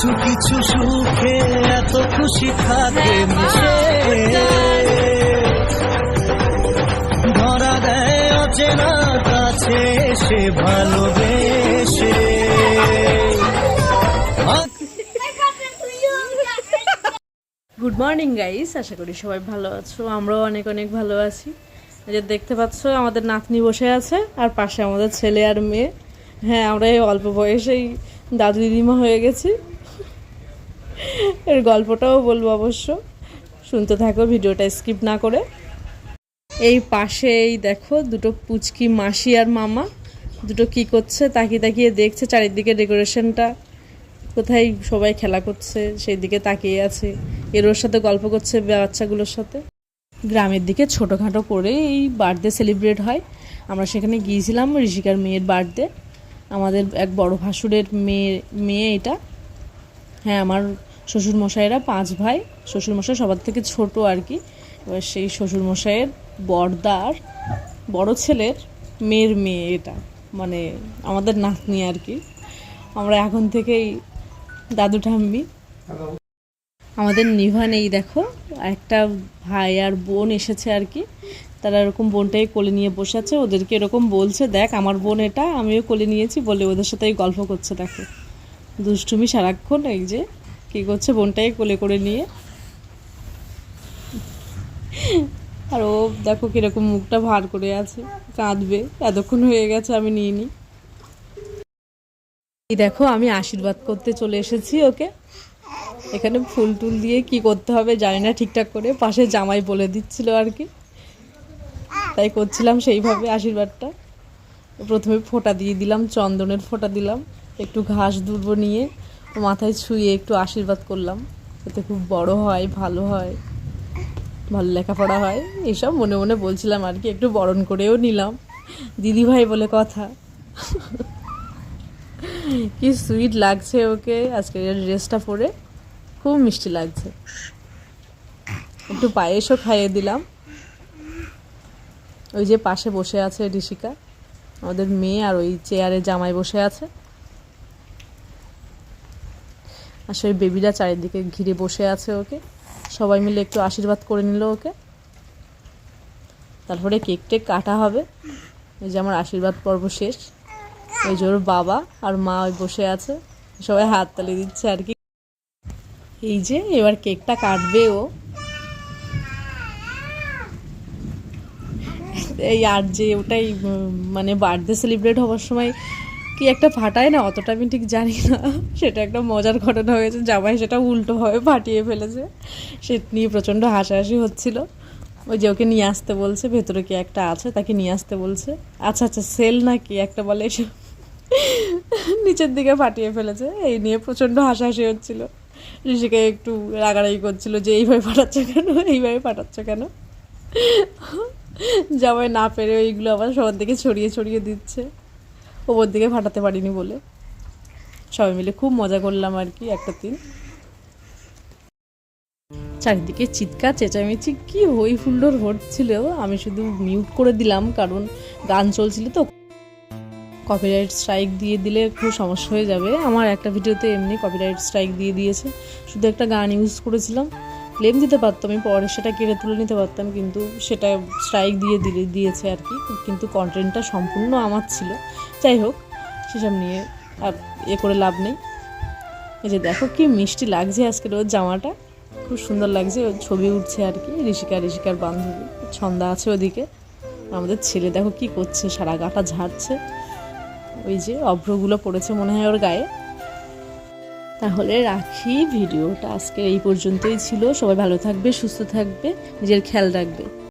কিছু কিছু সুখে এত খুশি থাকে মিশে ধরা দেয় অচেনা কাছে সে ভালোবেসে। গুড মর্নিং গাইস আশা করি সবাই ভালো আছো। আমরাও অনেক অনেক ভালো আছি। যে দেখতে পাচ্ছ, আমাদের নাতনি বসে আছে, আর পাশে আমাদের ছেলে আর মেয়ে। হ্যাঁ আমরা এই অল্প বয়সেই দাদু দিদিমা হয়ে গেছি। এর গল্পটাও বলব অবশ্য। শুনতে থাকো, ভিডিওটা স্কিপ না করে। এই পাশেই দেখো দুটো পুচকি মাসি আর মামা। দুটো কি করছে, তাকিয়ে তাকিয়ে দেখছে চারিদিকে ডেকোরেশনটা। কোথায় সবাই খেলা করছে, সেই দিকে তাকিয়ে আছে। এর ওর সাথে গল্প করছে বাচ্চাগুলোর সাথে। গ্রামের দিকে ছোটোখাটো করে এই বার্থডে সেলিব্রেট হয়। আমরা সেখানে গিয়েছিলাম ঋষিকার মেয়ের বার্থডে। আমাদের এক বড় ভাসুরের মেয়ে মেয়ে এটা। হ্যাঁ আমার শ্বশুরমশাইরা পাঁচ ভাই, শ্বশুরমশাই সবার থেকে ছোট আর কি। এবার সেই শ্বশুরমশাইয়ের বড়দার, বড় ছেলের মেয়ের মেয়ে এটা মানে আমাদের নাতনি আর কি। আমরা এখন থেকেই দাদু ঠাম্মি। আমাদের নিভান এই দেখো। একটা ভাই আর বোন এসেছে আর কি। তারা এরকম বোনটাই কোলে নিয়ে বসে আছে। ওদেরকে এরকম বলছে, দেখ, আমার বোন এটা, আমিও কোলে নিয়েছি। বলে ওদের সাথে গল্প করছে, দেখো। দুষ্টুমি সারাক্ষণ, এই যে কী করছে বোনটাই কোলে করে নিয়ে। আর ও দেখো কীরকম মুখটা ভার করে আছে, কাঁদবে, এতক্ষণ হয়ে গেছে, আমি নিয়ে নিই দেখো, আমি আশীর্বাদ করতে চলে এসেছি ওকে। এখানে ফুল টুল দিয়ে কি করতে হবে জানি না, ঠিকঠাক করে পাশে জামাই বলে দিচ্ছিল আর কি। তাই করছিলাম সেইভাবে আশীর্বাদটা। প্রথমে ফোঁটা দিয়ে দিলাম, চন্দনের ফোঁটা দিলাম, একটু ঘাস দুর্ব নিয়ে। মাথায় ছুঁয়ে একটু আশীর্বাদ করলাম। এতে খুব বড় হয়, ভালো হয়, ভালো লেখাপড়া হয়। এইসব মনে মনে বলছিলাম আর কি, একটু বরণ করেও নিলাম। দিদিভাই বলে কথা। কি সুইট লাগছে ওকে আজকে ড্রেসটা পরে। খুব মিষ্টি লাগছে। একটু পায়েসও খাইয়ে দিলাম। ওই যে পাশে বসে আছে ঋষিকা। আমাদের মেয়ে আর ওই চেয়ারে জামাই বসে আছে। আসলে বেবিরা চারিদিকে ঘিরে বসে আছে ওকে। সবাই মিলে একটু আশীর্বাদ করে নিল ওকে। তারপরে কেক টেক কাটা হবে। এই যে আমার আশীর্বাদ পর্ব শেষ। ওই যে ওর বাবা আর মা ওই বসে আছে। সবাই হাত তালি দিচ্ছে আর কি। এই যে এবার কেকটা কাটবে ও। এই আর যে ওটাই মানে বার্থডে সেলিব্রেট হওয়ার সময় কি একটা ফাটায় না, অতটা আমি ঠিক জানি না। সেটা একটা মজার ঘটনা হয়েছে, জামাই সেটা উল্টোভাবে ফাটিয়ে ফেলেছে। সে নিয়ে প্রচণ্ড হাসাহাসি হচ্ছিল। ওই যে ওকে নিয়ে আসতে বলছে, ভেতরে কি একটা আছে? তাকে নিয়ে আসতে বলছে। আচ্ছা আচ্ছা সেল নাকি? একটা বলে এসে নিচের দিকে ফাটিয়ে ফেলেছে। এই নিয়ে প্রচণ্ড হাসাহাসি হচ্ছিল। ঋষিকে একটু রাগারাগি করছিল যে, এইভাবে ফাটাচ্ছ কেন? এইভাবে ফাটাচ্ছ কেন? জামাই না পেরে ওইগুলো আবার সবার দিকে ছড়িয়ে ছড়িয়ে দিচ্ছে। ওপর দিকে ফাটাতে পারিনি বলে। সবাই মিলে খুব মজা করলাম আর কি একটা দিন। চারিদিকে চিৎকার, চেঁচামেচি, কি হই হুল্লোড় হচ্ছিল। আমি শুধু মিউট করে দিলাম, কারণ গান চলছিল তো। কপিরাইট স্ট্রাইক দিয়ে দিলে খুব সমস্যা হয়ে যাবে। আমার একটা ভিডিওতে এমনি কপিরাইট স্ট্রাইক দিয়ে দিয়েছে। শুধু একটা গান ইউজ করেছিলাম। ক্লেম দিতে পারতাম আমি পরে সেটা কেড়ে তুলে নিতে পারতাম, কিন্তু সেটা স্ট্রাইক দিয়ে দিলে, দিয়েছে আর কি। কিন্তু কন্টেন্টটা সম্পূর্ণ আমার ছিল। যাই হোক, সেসব নিয়ে আর এ করে লাভ নেই। এই যে দেখো কি মিষ্টি লাগছে আজকের ওর জামাটা। খুব সুন্দর লাগছে, ওর ছবি উঠছে আর কি, ঋষিকা, ঋষিকার বান্ধবী। ছন্দা আছে ওদিকে। আমাদের ছেলে দেখো কি করছে, সারা গাটা ঝাড়ছে। ওই যে অভ্রগুলো পড়েছে মনে হয় ওর গায়ে। তাহলে রাখি ভিডিওটা আজকে এই পর্যন্তই ছিল। সবাই ভালো থাকবে, সুস্থ থাকবে, নিজের খেয়াল রাখবে।